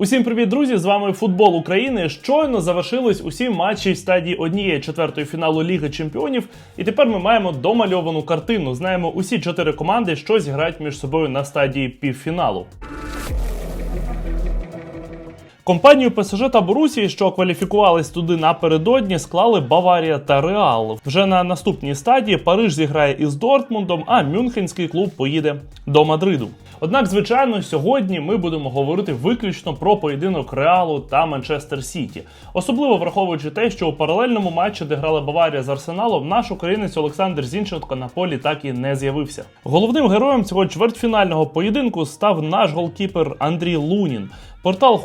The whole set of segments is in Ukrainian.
Усім привіт, друзі! З вами футбол України. Щойно завершились усі матчі в стадії однієї четвертої фіналу Ліги Чемпіонів. І тепер ми маємо домальовану картину. Знаємо усі чотири команди, що зіграють між собою на стадії півфіналу. Компанію ПСЖ та Борусії, що кваліфікувались туди напередодні, склали Баварія та Реал. Вже на наступній стадії Париж зіграє із Дортмундом, а Мюнхенський клуб поїде до Мадриду. Однак, звичайно, сьогодні ми будемо говорити виключно про поєдинок Реалу та Манчестер Сіті, особливо враховуючи те, що у паралельному матчі, де грала Баварія з Арсеналом, наш українець Олександр Зінченко на полі так і не з'явився. Головним героєм цього чвертьфінального поєдинку став наш голкіпер Андрій Лунін. Портал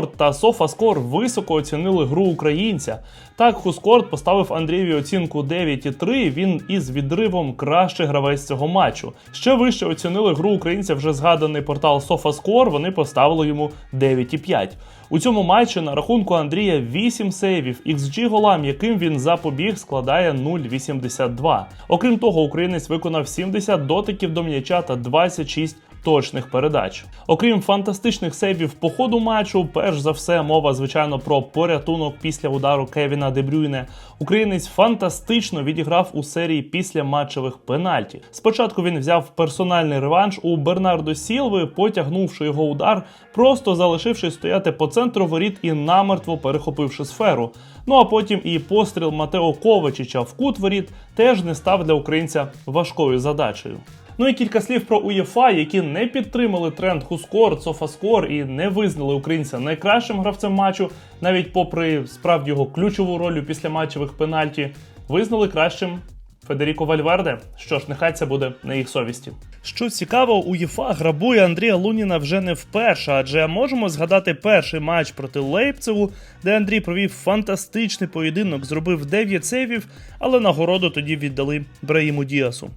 Хускорт та Софаскор високо оцінили гру українця. Так, Хускорт поставив Андрієві оцінку 9,3, Він із відривом кращий гравець цього матчу. Ще вище оцінили гру українця вже згаданий портал Софаскор. Вони поставили йому 9,5. У цьому матчі на рахунку Андрія 8 сейвів. XG голам, яким він запобіг, складає 0,82. Окрім того, українець виконав 70 дотиків до м'яча та 26 точних передач. Окрім фантастичних сейвів по ходу матчу, перш за все мова, звичайно, про порятунок після удару Кевіна Дебрюйне. Українець фантастично відіграв у серії після матчевих пенальті. Спочатку він взяв персональний реванш у Бернардо Сілви, потягнувши його удар, просто залишивши стояти по центру воріт і намертво перехопивши сферу. Ну а потім і постріл Матео Ковачича в кут воріт теж не став для українця важкою задачею. Ну і кілька слів про УЄФА, які не підтримали тренд Хускор, Софаскор і не визнали українця найкращим гравцем матчу, навіть попри справді його ключову роль у післяматчевих пенальті, визнали кращим Федеріко Вальверде. Що ж, нехай це буде на їх совісті. Що цікаво, УЄФА грабує Андрія Луніна вже не вперше, адже можемо згадати перший матч проти Лейпцигу, де Андрій провів фантастичний поєдинок, зробив 9 сейвів, але нагороду тоді віддали Браїму Діасу.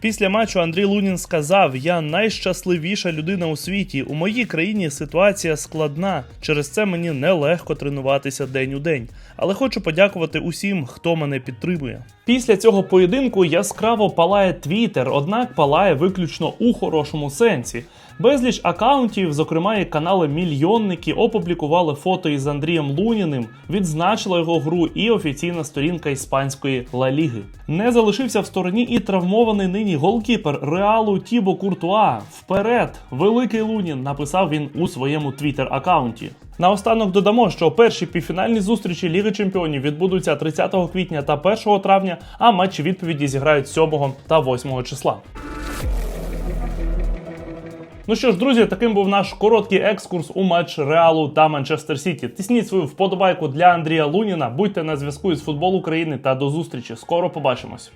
Після матчу Андрій Лунін сказав: Я найщасливіша людина у світі. У моїй країні ситуація складна. Через це мені нелегко тренуватися день у день. Але хочу подякувати усім, хто мене підтримує. Після цього поєдинку яскраво палає Твіттер, однак палає виключно у хорошому сенсі. Безліч акаунтів, зокрема і канали Мільйонники, опублікували фото із Андрієм Луніним, відзначила його гру і офіційна сторінка іспанської Ла Ліги. Не залишився в стороні і травмований нині голкіпер Реалу Тібо Куртуа. Вперед, великий Лунін, написав він у своєму твіттер-акаунті. Наостанок додамо, що перші півфінальні зустрічі Ліги Чемпіонів відбудуться 30 квітня та 1 травня, а матчі відповіді зіграють 7 та 8 числа. Ну що ж, друзі, таким був наш короткий екскурс у матч Реалу та Манчестер Сіті. Тисніть свою вподобайку для Андрія Луніна. Будьте на зв'язку із футбол України та до зустрічі. Скоро побачимось.